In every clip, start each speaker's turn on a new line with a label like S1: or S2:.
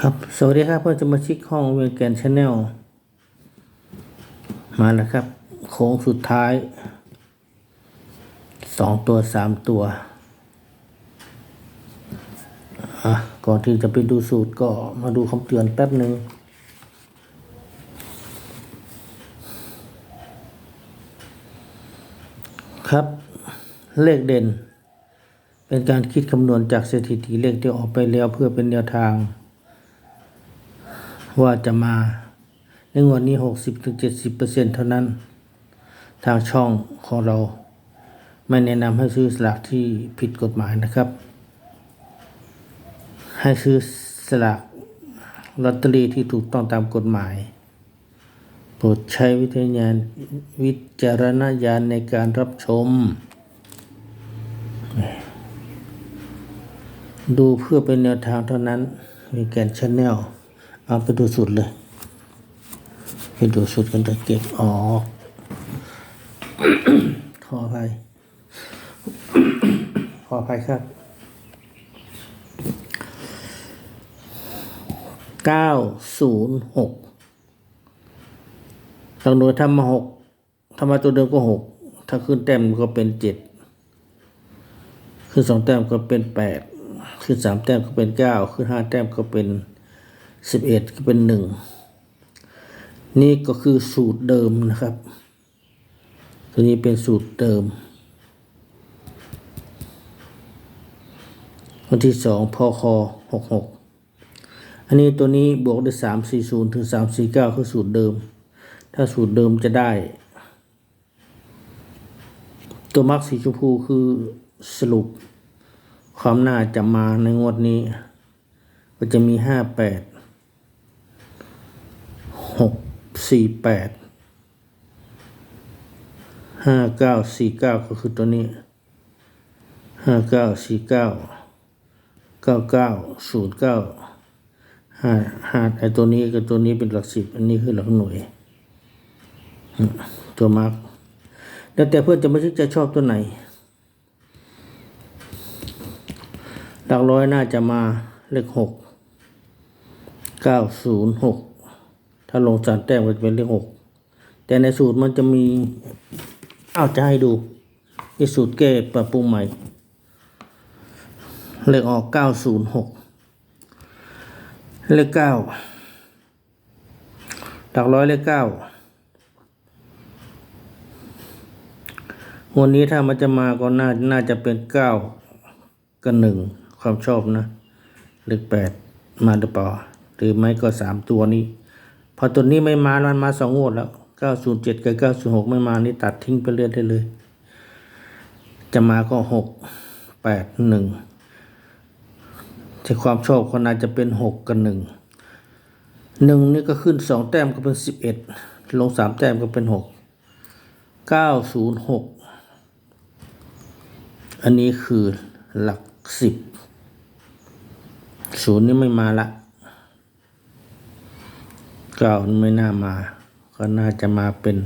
S1: ครับ สวัสดีครับเพื่อนสมาชิกห้องเวียงแกนชาแนลมาแล้วครับ โค้งสุดท้ายสองตัวสามตัวอะก่อนที่จะไปดูสูตรก็มาดูคำเตือนแป๊บหนึ่งครับ เลขเด่น เป็นการคิดคำนวณจากสถิติเลขที่ออกไปแล้วเพื่อเป็นแนวทาง ว่าจะมาในงวดนี้หกสิบถึงเจ็ดสิบเปอร์เซ็นเท่านั้น ทางช่องของเรา ไม่แนะนำให้ซื้อสลากที่ผิดกฎหมายนะครับ ให้ซื้อสลากลอตเตอรี่ที่ถูกต้องตามกฎหมาย โปรดใช้วิทยานวิจารณญาณในการรับชม ดูเพื่อเป็นแนวทางเท่านั้น มีแกนชแนล เอาไปดูสุดเลยไปดูสุดกันจะเก็บออกขออภัยขออภัยครับเก้าศูนย์หกหลักหน่วยทำมาหกทำมาตัวเดิมก็หกถ้าขึ้นแต้มก็เป็นเจ็ดขึ้นสองแต้มก็เป็นแปดขึ้นสามแต้มก็เป็นเก้าขึ้นห้าแต้มก็เป็น สิบเอ็ดก็เป็นหนึ่ง นี่ก็คือสูตรเดิมนะครับ ตัวนี้เป็นสูตรเดิม วันที่สองพอคอหกหกอันนี้ตัวนี้บวกด้วยสามสี่ศูนย์ถึงสามสี่เก้าคือสูตรเดิม ถ้าสูตรเดิมจะได้ ตัวมักสีชมพูคือสรุปความน่าจะมาในงวดนี้ ก็จะมีห้าแปด หกสี่แปดห้าเก้าสี่เก้าก็คือตัวนี้ห้าเก้าสี่เก้าเก้าเก้าศูนย์เก้าห้าห้าไอตัวนี้กับตัวนี้เป็นหลักสิบอันนี้คือหลักหน่วย ตัวมาร์กแล้วแต่เพื่อนจะไม่ใช่จะชอบตัวไหน หลักร้อยน่าจะมาเลขหกเก้าศูนย์หก ถ้าลงสามแต้มก็จะเป็นเลขหกแต่ในสูตรมันจะมีเอาจะให้ดูที่สูตรแก้ปรับปรุงใหม่ เลขออกเก้าศูนย์หกเลขเก้าหลักร้อยเลขเก้าวันนี้ถ้ามันจะมาก็น่าน่าจะเป็นเก้าก็หนึ่งความชอบนะเลขแปดมาหรือเปล่าหรือไม่ก็สามตัวนี้ พอตัวนี้ไม่มามันมาสองงวดแล้วเก้าศูนย์เจ็ดกับเก้าศูนย์หกไม่มานี่ตัดทิ้งไปเรื่อยได้เลย จะมาก็หกแปดหนึ่งแต่ความชอบก็น่าจะเป็นหกกับหนึ่งหนึ่งนี่ก็ขึ้นสองแต้มก็เป็นสิบเอ็ดลงสามแต้มก็เป็นหกเก้าศูนย์หกอันนี้คือหลักสิบศูนย์นี่ไม่มาละ เก้าไม่น่ามา ก็น่าจะมาเป็น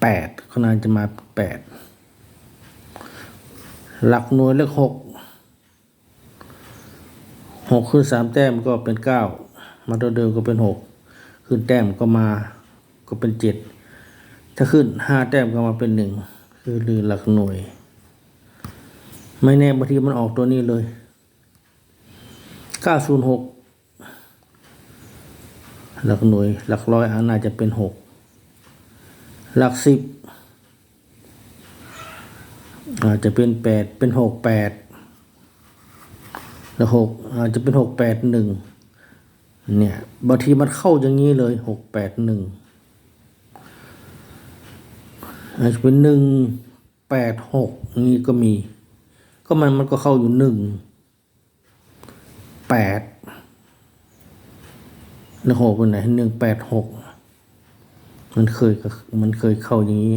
S1: แปดก็น่าจะมาแปดหลักหน่วยเลขหกหกขึ้นสามแต้มก็เป็นเก้ามาตัวเดิมก็เป็นหกขึ้นแต้มก็มาก็เป็นเจ็ดถ้าขึ้นห้าแต้มก็มาเป็นหนึ่งคือหรือหลักหน่วย ไม่แน่บางทีมันออกตัวนี้เลยเก้าศูนย์หก หลักหน่วยหลักร้อยอันน่าจะเป็นหกหลักสิบอาจจะเป็นแปดเป็นหกแปดแล้วหกอาจจะเป็นหกแปดหนึ่งเนี่ยบางทีมันเข้าอย่างนี้เลยหกแปดหนึ่งอาจจะเป็นหนึ่งแปดหกนี่ก็มี ก็มันมันก็เข้าอยู่หนึ่งแปด แล้วหกเป็นไหนหนึ่งแปดหกมันเคยมันเคยเข้าอย่างนี้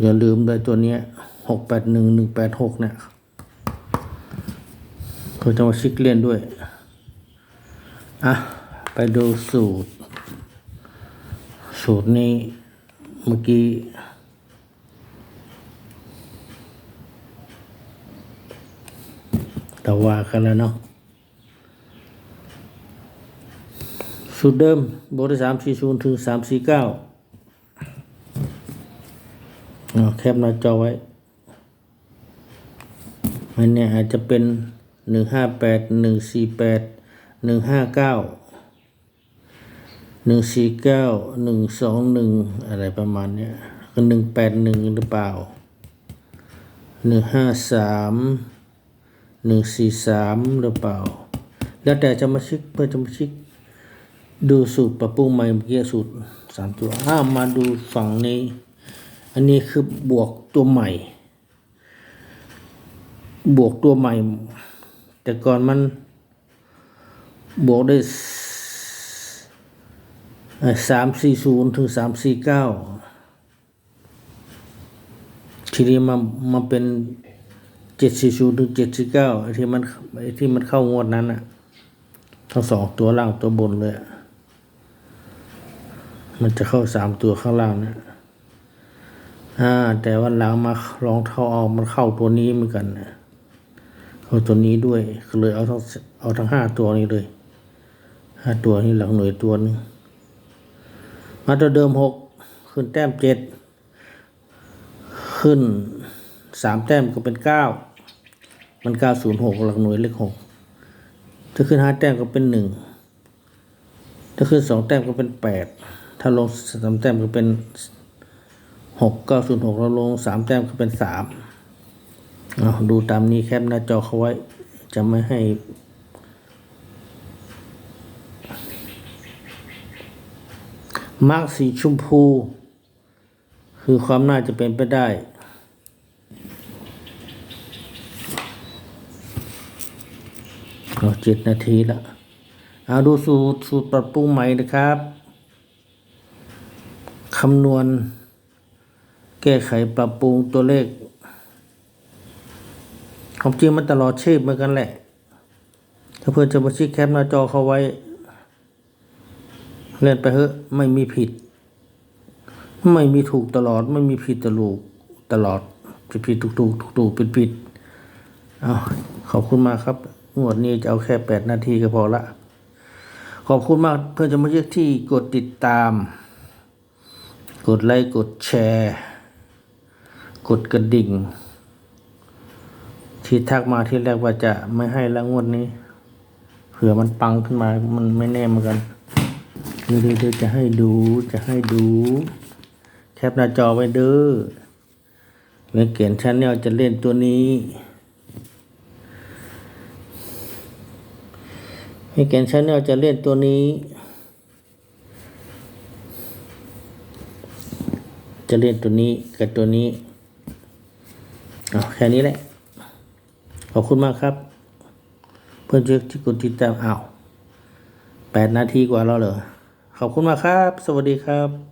S1: อย่าลืมเลยตัวเนี้ยหกแปดหนึ่งหนึ่งแปดหกเนี่ยเราจะมาชิกเล่นด้วย อะ ไปดูสูตร สูตรนี้เมื่อกี้เราว่ากันแล้วเนาะ สูตรเดิมบวกได้สามสี่ศูนย์ถึงสามสี่เก้าแคปหน้าจอไว้อันเนี้ยอาจจะเป็นหนึ่งห้าแปดหนึ่งสี่แปดหนึ่งห้าเก้าหนึ่งสี่เก้าหนึ่งสองหนึ่งอะไรประมาณเนี้ยก็หนึ่งแปดหนึ่งหรือเปล่าหนึ่งห้าสามหนึ่งสี่สามหรือเปล่า แล้วแต่จะมาชิกเพื่อจะมาชิก ดูสูตรปรับปรุงใหม่เมื่อกี้สูตรสามตัวอ้ามาดูฝั่งนี้ อันนี้คือบวกตัวใหม่ บวกตัวใหม่ แต่ก่อนมันบวกได้สามสี่ศูนย์ถึงสามสี่เก้าทีนี้มามาเป็นเจ็ดสี่ศูนย์ถึงเจ็ดสี่เก้าไอ้ที่มันไอ้ที่มันเข้างวดนั้นอะทั้งสองตัวล่างตัวบนเลยอะ มันจะเข้าสามตัวข้างล่างนะอ่า แต่วันหลังมาลองเท่าเอามันเข้าตัวนี้เหมือนกันนะเข้าตัวนี้ด้วยก็เลยเอาทั้งเอาทั้งห้าตัวนี้เลยห้าตัวนี้หลังหน่วยตัวหนึงมาตัวเดิมหกขึ้นแต้มเจ็ดขึ้นสามแต้มก็เป็นเก้ามันเก้าศูนย์หกหลักหน่วยเลขหกถ้าขึ้นห้าแต้มก็เป็นหนึ่งถ้าขึ้นสองแต้มก็เป็นแปด ถ้าลงสามแต้มก็เป็นหกเก้าศูนย์หกเราลงสามแต้มก็เป็นสามดูตามนี้แคปหน้าจอเขาไว้ จะไม่ให้มาร์กสีชมพู คือความน่าจะเป็นไปได้เจ็ดนาทีละเอาดูสูตรสูตรปรับปรุงใหม่นะครับ คำนวณ แก้ไขปรับปรุงตัวเลขความจริงมันตลอดชีพเหมือนกันแหละ ถ้าเพื่อนจะมาชี้แคปหน้าจอเขาไว้ เล่นไปเถอะไม่มีผิด ไม่มีถูกตลอด ไม่มีผิดตลกตลอดผิดผิดถูกถูกถูกถูกผิดผิดเอาขอบคุณมากครับ งวดนี้จะเอาแค่แปดนาทีก็พอละ ขอบคุณมากเพื่อนจะมาเรียกที่กดติดตาม กดไลค์กดแชร์ กดกระดิ่ง ที่ทักมาที่แรกว่าจะไม่ให้ละงวดนี้ เผื่อมันปังขึ้นมา มันไม่แน่เหมือนกันเดี๋ยวเดี๋ยวจะให้ดูจะให้ดู แคปหน้าจอไว้เด้อเมื่อเกียนชาแนลจะเล่นตัวนี้ให้แกนชาแนลจะเล่นตัวนี้ จะเล่นตัวนี้กับตัวนี้เอาแค่นี้แหละ ขอบคุณมากครับ เพื่อนเชื่อที่กดติดตามอ้าวแปดนาทีกว่าแล้วเหรอขอบคุณมากครับ สวัสดีครับ